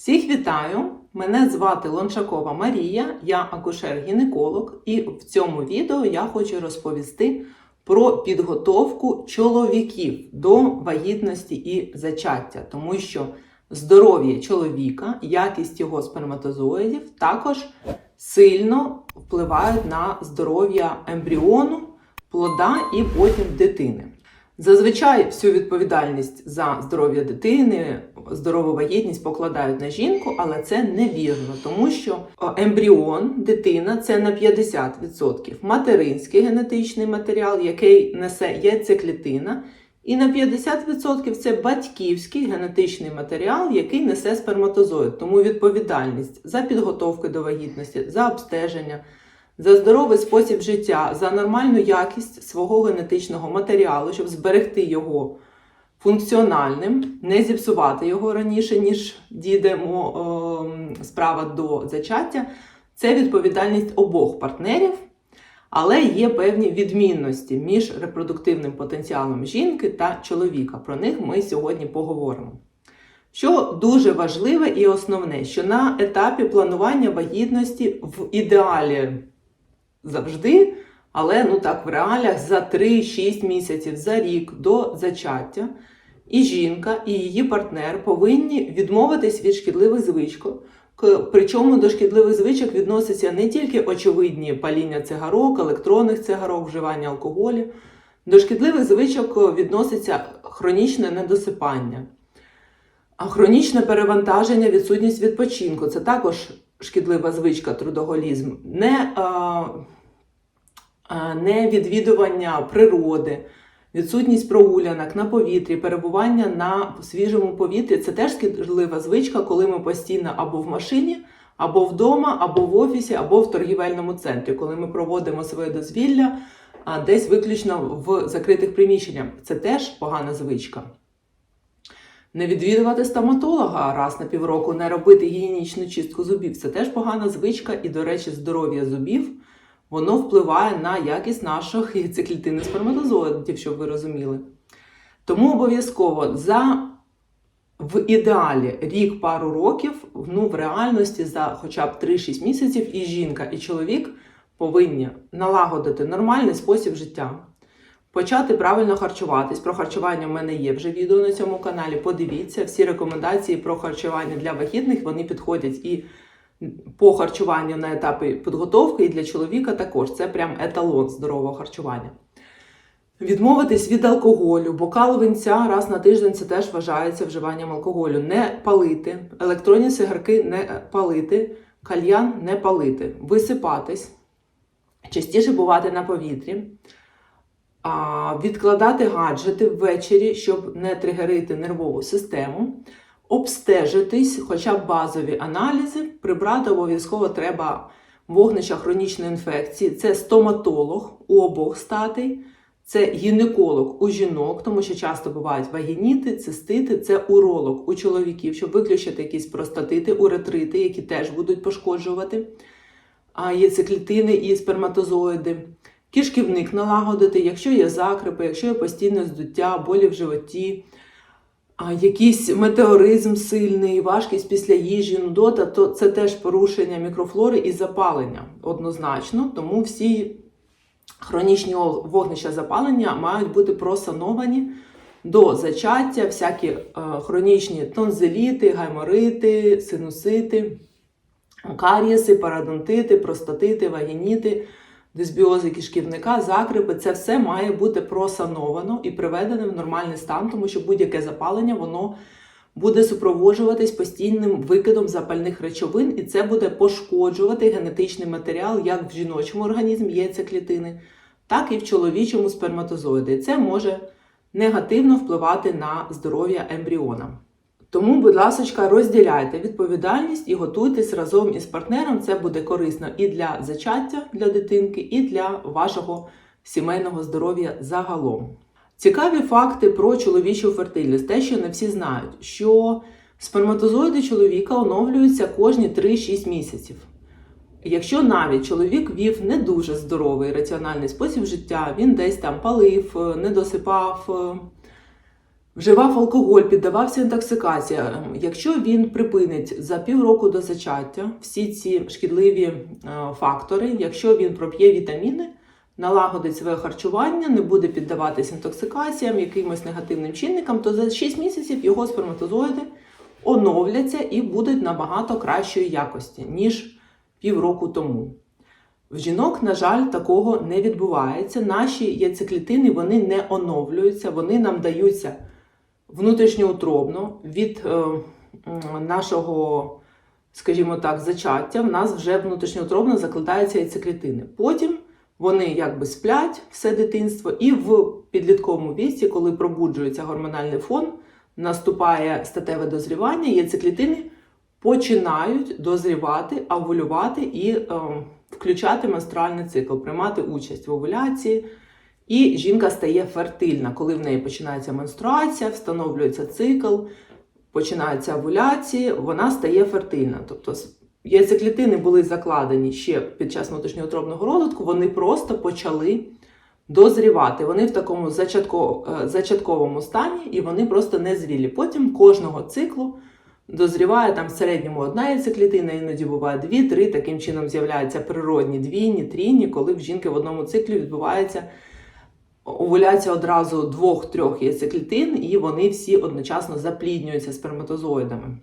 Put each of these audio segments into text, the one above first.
Всіх вітаю! Мене звати Лончакова Марія, я акушер-гінеколог, і в цьому відео я хочу розповісти про підготовку чоловіків до вагітності і зачаття, тому що здоров'я чоловіка, якість його сперматозоїдів також сильно впливають на здоров'я ембріону, плода і потім дитини. Зазвичай всю відповідальність за здоров'я дитини, здорову вагітність покладають на жінку, але це невірно, тому що е, ембріон, дитина це на 50% материнський генетичний матеріал, який несе яйцеклітина, і на 50% це батьківський генетичний матеріал, який несе сперматозоїд. Тому відповідальність за підготовку до вагітності, за обстеження за здоровий спосіб життя, за нормальну якість свого генетичного матеріалу, щоб зберегти його функціональним, не зіпсувати його раніше, ніж дійдемо е, справа до зачаття. Це відповідальність обох партнерів, але є певні відмінності між репродуктивним потенціалом жінки та чоловіка. Про них ми сьогодні поговоримо. Що дуже важливе і основне, що на етапі планування вагітності в ідеалі завжди, але ну так, в реаліях за 3-6 місяців за рік до зачаття і жінка, і її партнер повинні відмовитись від шкідливих звичок. Причому до шкідливих звичок відносяться не тільки очевидні паління цигарок, електронних цигарок, вживання алкоголю. До шкідливих звичок відноситься хронічне недосипання, а хронічне перевантаження, відсутність відпочинку це також шкідлива звичка трудоголізм, не, а, не відвідування природи, відсутність прогулянок на повітрі, перебування на свіжому повітрі це теж шкідлива звичка, коли ми постійно або в машині, або вдома, або в офісі, або в торгівельному центрі, коли ми проводимо своє дозвілля десь виключно в закритих приміщеннях. Це теж погана звичка. Не відвідувати стоматолога раз на півроку, не робити гігієнічну чистку зубів це теж погана звичка, і, до речі, здоров'я зубів воно впливає на якість наших яйцеклітини сперматозоїдів, щоб ви розуміли. Тому обов'язково за в ідеалі рік пару років, ну в реальності за хоча б 3-6 місяців, і жінка, і чоловік повинні налагодити нормальний спосіб життя. Почати правильно харчуватись. Про харчування в мене є вже відео на цьому каналі. Подивіться, всі рекомендації про харчування для вагітних вони підходять і по харчуванню на етапі підготовки, і для чоловіка також. Це прям еталон здорового харчування. Відмовитись від алкоголю, бокал винця раз на тиждень це теж вважається вживанням алкоголю. Не палити, електронні сигарки не палити, кальян не палити, висипатись, частіше бувати на повітрі відкладати гаджети ввечері, щоб не тригерити нервову систему, обстежитись, хоча б базові аналізи, прибрати обов'язково треба вогнища хронічної інфекції. Це стоматолог у обох статей, це гінеколог у жінок, тому що часто бувають вагініти, цистити, це уролог у чоловіків, щоб виключити якісь простатити, уретрити, які теж будуть пошкоджувати яйцеклітини і сперматозоїди. Кишківник налагодити, якщо є закрипи, якщо є постійне здуття, болі в животі, якийсь метеоризм сильний, важкість після їжі, нудота, то це теж порушення мікрофлори і запалення однозначно. Тому всі хронічні вогнища запалення мають бути просановані до зачаття, всякі е, хронічні тонзиліти, гайморити, синусити, карієси, парадонтити, простатити, вагініти дисбіози кишківника, закрипи, це все має бути просановано і приведено в нормальний стан, тому що будь-яке запалення воно буде супроводжуватись постійним викидом запальних речовин, і це буде пошкоджувати генетичний матеріал як в жіночому організмі яйцеклітини, так і в чоловічому сперматозоїді. Це може негативно впливати на здоров'я ембріона. Тому, будь ласка, розділяйте відповідальність і готуйтесь разом із партнером. Це буде корисно і для зачаття для дитинки, і для вашого сімейного здоров'я загалом. Цікаві факти про чоловічу фертильність, те, що не всі знають, що сперматозоїди чоловіка оновлюються кожні 3-6 місяців. Якщо навіть чоловік вів не дуже здоровий раціональний спосіб життя, він десь там палив, не досипав Вживав алкоголь, піддавався інтоксикація. Якщо він припинить за півроку до зачаття всі ці шкідливі е, фактори, якщо він проп'є вітаміни, налагодить своє харчування, не буде піддаватись інтоксикаціям, якимось негативним чинникам, то за 6 місяців його сперматозоїди оновляться і будуть набагато кращої якості, ніж півроку тому. В жінок, на жаль, такого не відбувається. Наші яйцеклітини вони не оновлюються, вони нам даються внутрішньоутробно від е, нашого, скажімо так, зачаття. В нас вже внутрішньоутробно закладаються яйцеклітини. Потім вони якби сплять все дитинство, і в підлітковому віці, коли пробуджується гормональний фон, наступає статеве дозрівання, яйцеклітини починають дозрівати, овулювати і е, включати менструальний цикл, приймати участь в овуляції. І жінка стає фертильна, коли в неї починається менструація, встановлюється цикл, починаються овуляції, вона стає фертильна. Тобто яйцеклітини були закладені ще під час внутрішньоутробного розвитку, вони просто почали дозрівати. Вони в такому е, зачатковому стані і вони просто не зрілі. Потім кожного циклу дозріває там в середньому одна яйцеклітина, іноді буває дві, три. Таким чином з'являються природні двійні, трійні, коли в жінки в одному циклі відбувається овуляція одразу двох-трьох яйцеклітин, і вони всі одночасно запліднюються сперматозоїдами.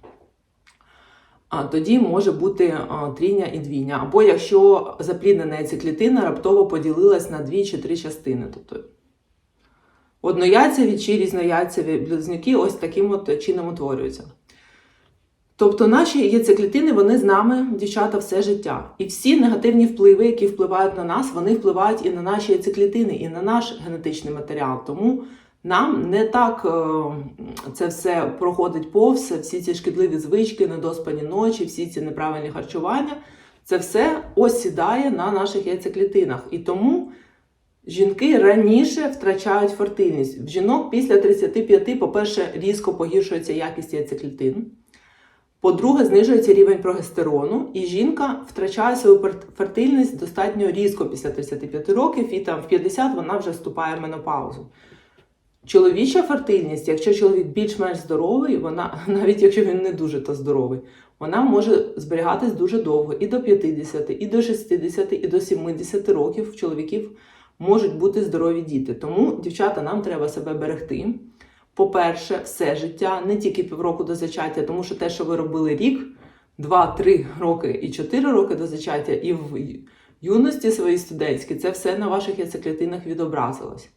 А тоді може бути а, трійня і двійня. Або якщо запліднена яйцеклітина раптово поділилась на дві чи три частини. Тобто однояйцеві чи різнояйцеві близнюки ось таким от чином утворюються. Тобто наші яйцеклітини, вони з нами, дівчата, все життя. І всі негативні впливи, які впливають на нас, вони впливають і на наші яйцеклітини, і на наш генетичний матеріал. Тому нам не так е, це все проходить повз, всі ці шкідливі звички, недоспані ночі, всі ці неправильні харчування. Це все осідає на наших яйцеклітинах. І тому жінки раніше втрачають фертильність. В жінок після 35, по-перше, різко погіршується якість яйцеклітин. По-друге, знижується рівень прогестерону, і жінка втрачає свою фертильність достатньо різко після 35 років, і там в 50 вона вже вступає в менопаузу. Чоловіча фертильність, якщо чоловік більш-менш здоровий, вона, навіть якщо він не дуже то здоровий, вона може зберігатись дуже довго і до 50, і до 60, і до 70 років в чоловіків можуть бути здорові діти. Тому, дівчата, нам треба себе берегти. По-перше, все життя, не тільки півроку до зачаття, тому що те, що ви робили рік, 2-3 роки і 4 роки до зачаття, і в юності своїй студентській, це все на ваших яйцеклітинах відобразилось.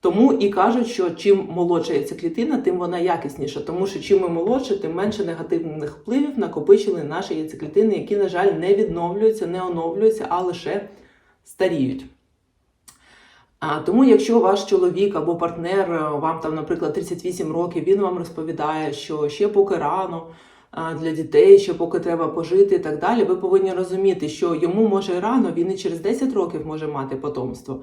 Тому і кажуть, що чим молодша яйцеклітина, тим вона якісніша. Тому що чим ми молодше, тим менше негативних впливів накопичили наші яйцеклітини, які, на жаль, не відновлюються, не оновлюються, а лише старіють. Тому, якщо ваш чоловік або партнер, е, вам там, наприклад, 38 років, він вам розповідає, що ще поки рано для дітей, що поки треба пожити і так далі, ви повинні розуміти, що йому може і рано, він і через 10 років може мати потомство.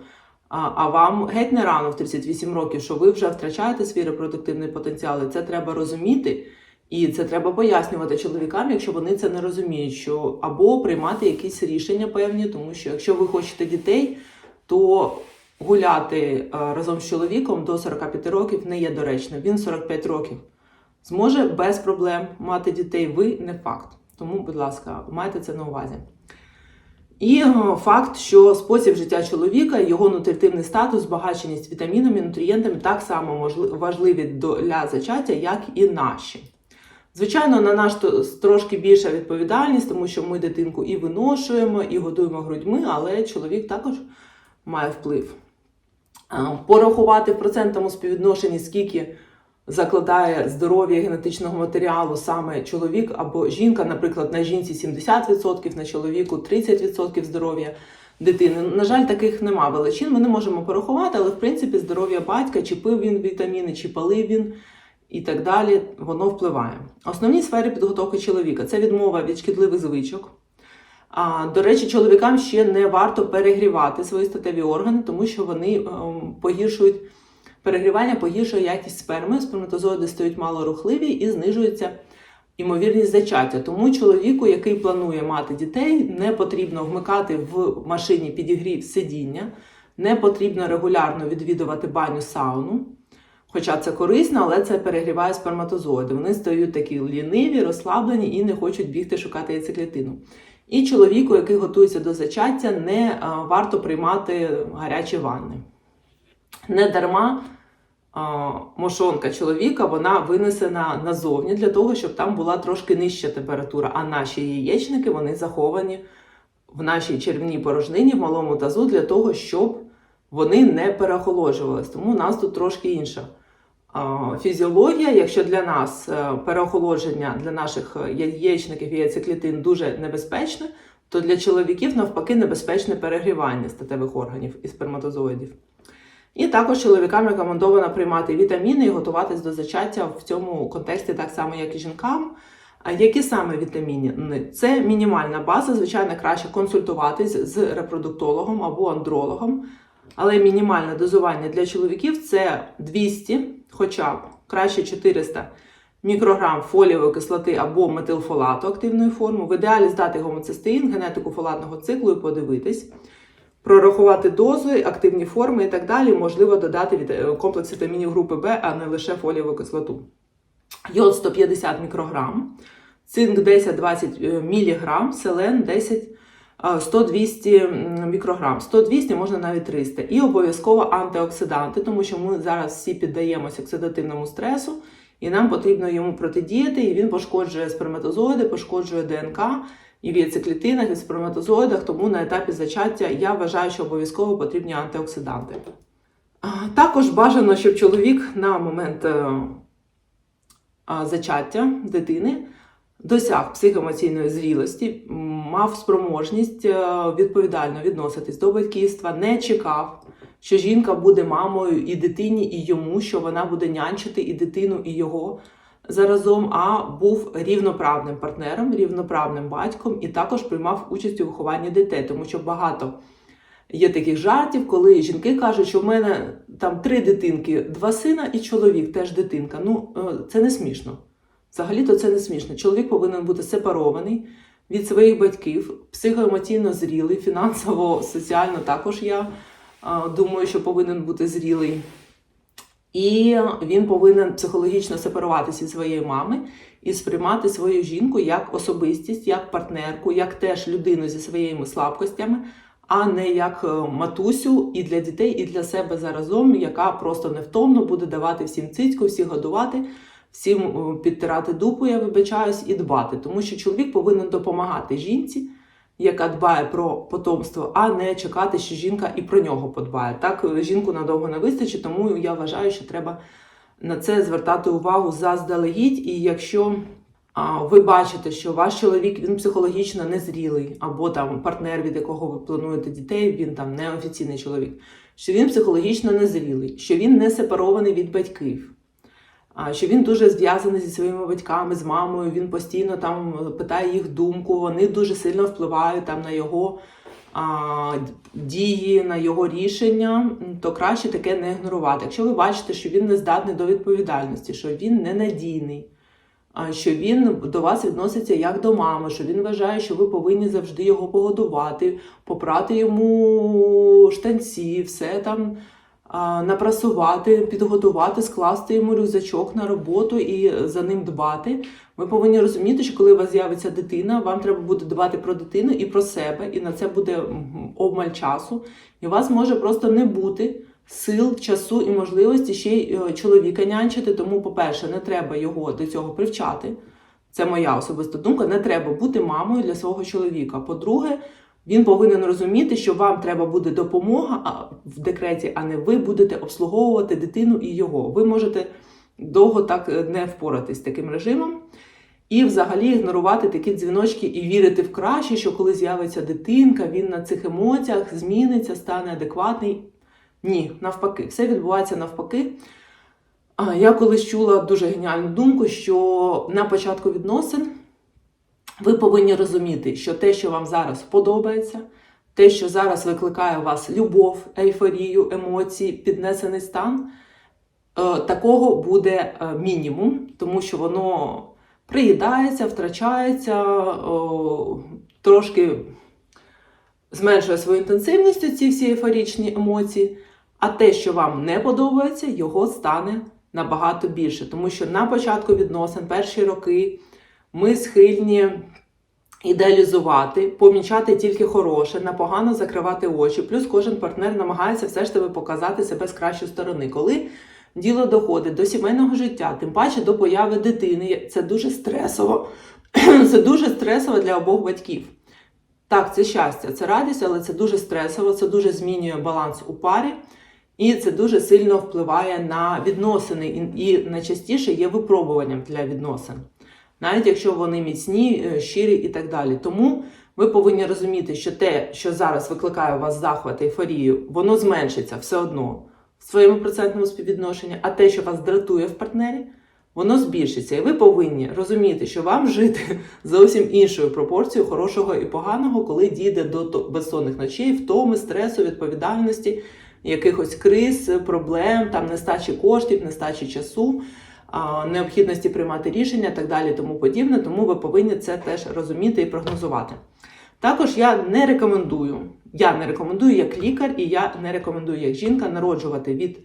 А вам геть не рано в 38 років, що ви вже втрачаєте свій репродуктивний потенціал. І це треба розуміти. І це треба пояснювати чоловікам, якщо вони це не розуміють, що або приймати якісь рішення певні, тому що якщо ви хочете дітей, то гуляти е, разом з чоловіком до 45 років не є доречно. Він 45 років зможе без проблем мати дітей. Ви не факт. Тому, будь ласка, майте це на увазі. І е, факт, що спосіб життя чоловіка, його нутритивний статус, збагаченість вітамінами, нутрієнтами так само важливі для зачаття, як і наші. Звичайно, на наш трошки більша відповідальність, тому що ми дитинку і виношуємо, і годуємо грудьми, але чоловік також має вплив. Порахувати в процентному співвідношенні, скільки закладає здоров'я генетичного матеріалу саме чоловік або жінка, наприклад, на жінці 70%, на чоловіку 30% здоров'я дитини. На жаль, таких нема величин. Ми не можемо порахувати, але в принципі здоров'я батька, чи пив він вітаміни, чи палив він. І так далі, воно впливає. Основні сфери підготовки чоловіка це відмова від шкідливих звичок. До речі, чоловікам ще не варто перегрівати свої статеві органи, тому що вони ем, погіршують перегрівання, погіршує якість сперми, сперматозоїди стають малорухливі і знижується ймовірність зачаття. Тому чоловіку, який планує мати дітей, не потрібно вмикати в машині підігрів сидіння, не потрібно регулярно відвідувати баню сауну. Хоча це корисно, але це перегріває сперматозоїди. Вони стають такі ліниві, розслаблені і не хочуть бігти шукати яйцеклітину. І чоловіку, який готується до зачаття, не варто приймати гарячі ванни. Не дарма мошонка чоловіка вона винесена назовні для того, щоб там була трошки нижча температура, а наші яєчники вони заховані в нашій червній порожнині в малому тазу для того, щоб вони не переохолоджувались. Тому у нас тут трошки інша фізіологія. Якщо для нас е, переохолодження для наших е, яєчників і яйцеклітин дуже небезпечне, то для чоловіків навпаки небезпечне перегрівання статевих органів і сперматозоїдів. І також чоловікам рекомендовано приймати вітаміни і готуватись до зачаття в цьому контексті так само, як і жінкам. Які саме вітаміни? Це мінімальна база, звичайно, краще консультуватись з репродуктологом або андрологом. Але мінімальне дозування для чоловіків це 200, хоча б краще 400 мікрограм фолієвої кислоти або метилфолату активної форми. В ідеалі здати гомоцистеїн, генетику фолатного циклу і подивитись, прорахувати дози, активні форми і так далі. Можливо, додати віта- комплекс вітамінів групи Б, а не лише фолієву кислоту. Йод 150 мікрограм, цинк 10-20 міліграм, селен 10 100-200 мікрограм, 100-200, можна навіть 300. І обов'язково антиоксиданти, тому що ми зараз всі піддаємося оксидативному стресу, і нам потрібно йому протидіяти, і він пошкоджує сперматозоїди, пошкоджує ДНК і в яйцеклітинах, і в сперматозоїдах, тому на етапі зачаття я вважаю, що обов'язково потрібні антиоксиданти. Також бажано, щоб чоловік на момент е, зачаття дитини досяг психоемоційної зрілості, мав спроможність е, відповідально відноситись до батьківства, не чекав, що жінка буде мамою і дитині, і йому, що вона буде нянчити і дитину, і його заразом, а був рівноправним партнером, рівноправним батьком і також приймав участь у вихованні дітей, тому що багато. Є таких жартів, коли жінки кажуть, що в мене там три дитинки, два сина і чоловік, теж дитинка. Ну, е, це не смішно. Взагалі-то це не смішно. Чоловік повинен бути сепарований від своїх батьків, психоемоційно зрілий, фінансово, соціально також я думаю, що повинен бути зрілий. І він повинен психологічно сепаруватися від своєї мами і сприймати свою жінку як особистість, як партнерку, як теж людину зі своїми слабкостями, а не як е, матусю і для дітей, і для себе заразом, яка просто невтомно буде давати всім цицьку, всіх годувати, всім е, підтирати дупу, я вибачаюсь, і дбати. Тому що чоловік повинен допомагати жінці, яка дбає про потомство, а не чекати, що жінка і про нього подбає. Так е, жінку надовго не вистачить, тому я вважаю, що треба на це звертати увагу заздалегідь. І якщо ви бачите, що ваш чоловік він психологічно незрілий, або там партнер, від якого ви плануєте дітей, він там не офіційний чоловік, що він психологічно незрілий, що він не сепарований від батьків. Що він дуже зв'язаний зі своїми батьками, з мамою, він постійно там питає їх думку, вони дуже сильно впливають там на його а, дії, на його рішення, то краще таке не ігнорувати. Якщо ви бачите, що він не здатний до відповідальності, що він ненадійний, що він до вас відноситься як до мами, що він вважає, що ви повинні завжди його погодувати, попрати йому штанці, все там напрасувати, підготувати, скласти йому рюкзачок на роботу і за ним дбати. Ви повинні розуміти, що коли у вас з'явиться дитина, вам треба буде дбати про дитину і про себе, і на це буде обмаль часу. І у вас може просто не бути сил, часу і можливості ще й е, чоловіка нянчити. Тому, по-перше, не треба його до цього привчати. Це моя особиста думка. Не треба бути мамою для свого чоловіка. По-друге, він повинен розуміти, що вам треба буде допомога в декреті, а не ви будете обслуговувати дитину і його. Ви можете довго так е, не впоратись з таким режимом. І взагалі ігнорувати такі дзвіночки і вірити в краще, що коли з'явиться дитинка, він на цих емоціях зміниться, стане адекватний. Ні, навпаки, все відбувається навпаки. А, Я колись чула дуже геніальну думку, що на початку відносин ви повинні розуміти, що те, що вам зараз подобається, те, що зараз викликає у вас любов, ейфорію, емоції, піднесений стан, е, такого буде е, мінімум, тому що воно приїдається, втрачається, трошки зменшує свою інтенсивність ці всі ейфорічні емоції. А те, що вам не подобається, його стане набагато більше. Тому що на початку відносин, перші роки, ми схильні ідеалізувати, помічати тільки хороше, на погано закривати очі. Плюс кожен партнер намагається все ж таки показати себе з кращої сторони. Коли діло доходить до сімейного життя, тим паче до появи дитини, це дуже стресово. Це дуже стресово для обох батьків. Так, це щастя, це радість, але це дуже стресово, це дуже змінює баланс у парі, і це дуже сильно впливає на відносини, і найчастіше є випробуванням для відносин, навіть якщо вони міцні, е, щирі і так далі. Тому ви повинні розуміти, що те, що зараз викликає у вас захват, ейфорію, воно зменшиться все одно в своєму процентному співвідношенні, а те, що вас дратує в партнері, воно збільшиться. І ви повинні розуміти, що вам жити зовсім іншою пропорцією хорошого і поганого, коли дійде до безсонних ночей, втоми, стресу, відповідальності, якихось криз, проблем, там нестачі коштів, нестачі часу. Необхідності приймати рішення так далі, тому подібне, тому ви повинні це теж розуміти і прогнозувати. Також я не рекомендую, я не рекомендую як лікар, і я не рекомендую як жінка народжувати від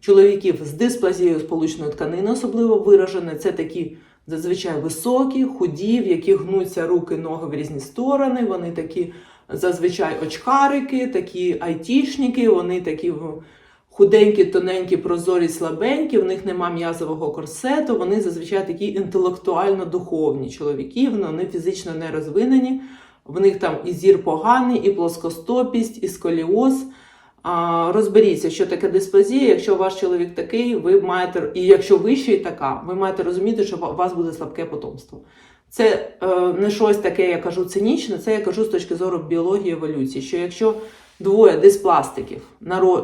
чоловіків з дисплазією сполучної тканини, особливо виражені. Це такі зазвичай високі, худі, в яких гнуться руки, ноги в різні сторони. Вони такі зазвичай очкарики, такі айтішники, вони такі худенькі, тоненькі, прозорі, слабенькі, в них нема м'язового корсету, вони зазвичай такі інтелектуально-духовні чоловіки, вони фізично не розвинені. В них там і зір поганий, і плоскостопість, і сколіоз. Розберіться, що таке дисплазія. Якщо ваш чоловік такий, ви маєте, і якщо ви ще й така, ви маєте розуміти, що у вас буде слабке потомство. Це е, не щось таке, я кажу, цинічне, це я кажу з точки зору біології еволюції. Що якщо двоє диспластиків,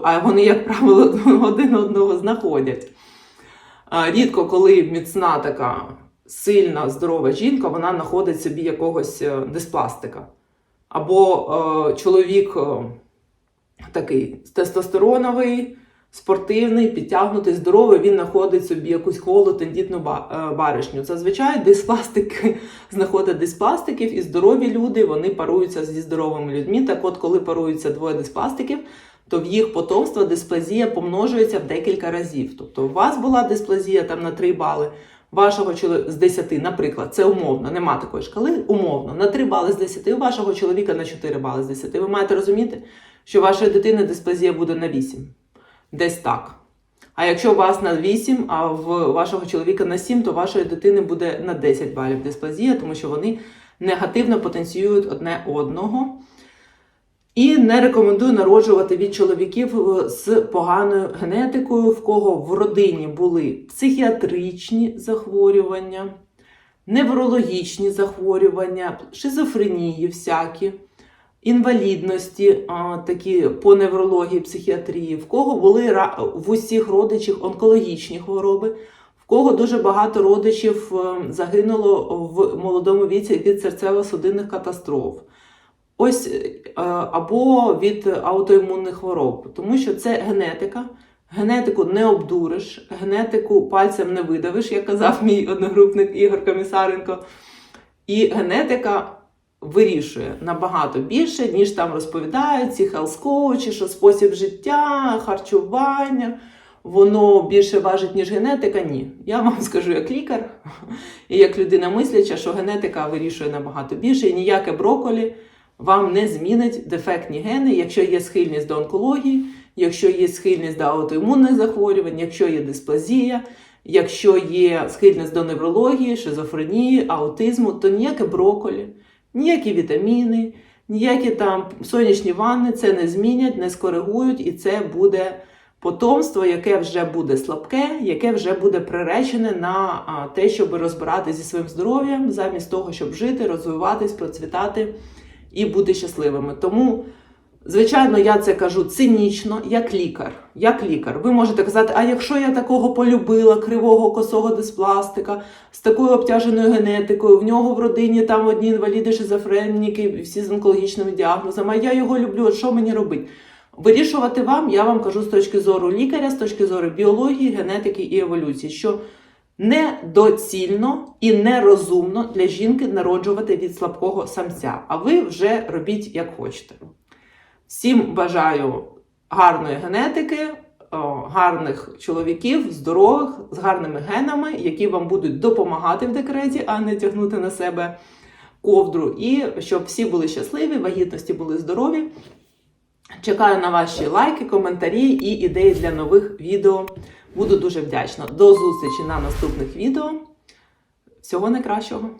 а вони, як правило, один одного знаходять. Рідко, коли міцна така сильна, здорова жінка, вона знаходить собі якогось е, диспластика. Або е, чоловік е, такий тестостероновий, спортивний, підтягнутий, здоровий, він знаходить собі якусь холу, тендітну е, баришню. Зазвичай диспластики знаходять диспластиків, і здорові люди вони паруються зі здоровими людьми. Так от, коли паруються двоє диспластиків, то в їх потомство дисплазія помножується в декілька разів. Тобто, у вас була дисплазія там на 3 бали, вашого чоловіка з 10, наприклад, це умовно, нема такої шкали, умовно, на 3 бали з 10, у вашого чоловіка на 4 бали з 10. Ви маєте розуміти, що вашої дитини дисплазія буде на 8. Десь так. А якщо у вас на 8, а в вашого чоловіка на 7, то вашої дитини буде на 10 балів дисплазія, тому що вони негативно потенціюють одне одного. І не рекомендую народжувати від чоловіків е, з поганою генетикою, в кого в родині були психіатричні захворювання, неврологічні захворювання, шизофренії всякі, інвалідності, такі по неврології, психіатрії, в кого були в усіх родичів онкологічні хвороби, в кого дуже багато родичів е, загинуло в молодому віці від серцево-судинних катастроф. Ось е, або від аутоімунних хвороб, тому що це генетика. Генетику не обдуриш, генетику пальцем не видавиш, як казав мій одногрупник Ігор Комісаренко. І генетика вирішує набагато більше, ніж там розповідають ці хелс-коучі, що спосіб життя, харчування, воно більше важить, ніж генетика. Ні. Я вам скажу як лікар і як людина мисляча, що генетика вирішує набагато більше, і ніяке броколі вам не змінить дефектні гени, якщо є схильність до онкології, якщо є схильність до аутоімунних захворювань, якщо є дисплазія, якщо є схильність до неврології, шизофренії, аутизму, то ніяке броколі, ніякі вітаміни, ніякі там сонячні ванни це не змінять, не скоригують, і це буде потомство, яке вже буде слабке, яке вже буде приречене на те, щоб розбиратися зі своїм здоров'ям, замість того, щоб жити, розвиватись, процвітати і бути щасливими. Тому, звичайно, я це кажу цинічно, як лікар. Як лікар. Ви можете казати, а якщо я такого полюбила, кривого косого диспластика, з такою обтяженою генетикою, в нього в родині там одні інваліди, шизофреніки, всі з онкологічними діагнозами, а я його люблю, що мені робити? Вирішувати вам, я вам кажу з точки зору лікаря, з точки зору біології, генетики і еволюції, що недоцільно і нерозумно для жінки народжувати від слабкого самця. А ви вже робіть як хочете. Всім бажаю гарної генетики, гарних чоловіків, здорових, з гарними генами, які вам будуть допомагати в декреті, а не тягнути на себе ковдру. І щоб всі були щасливі, вагітності були здорові. Чекаю на ваші лайки, коментарі і ідеї для нових відео. Буду дуже вдячна. До зустрічі на наступних відео. Всього найкращого!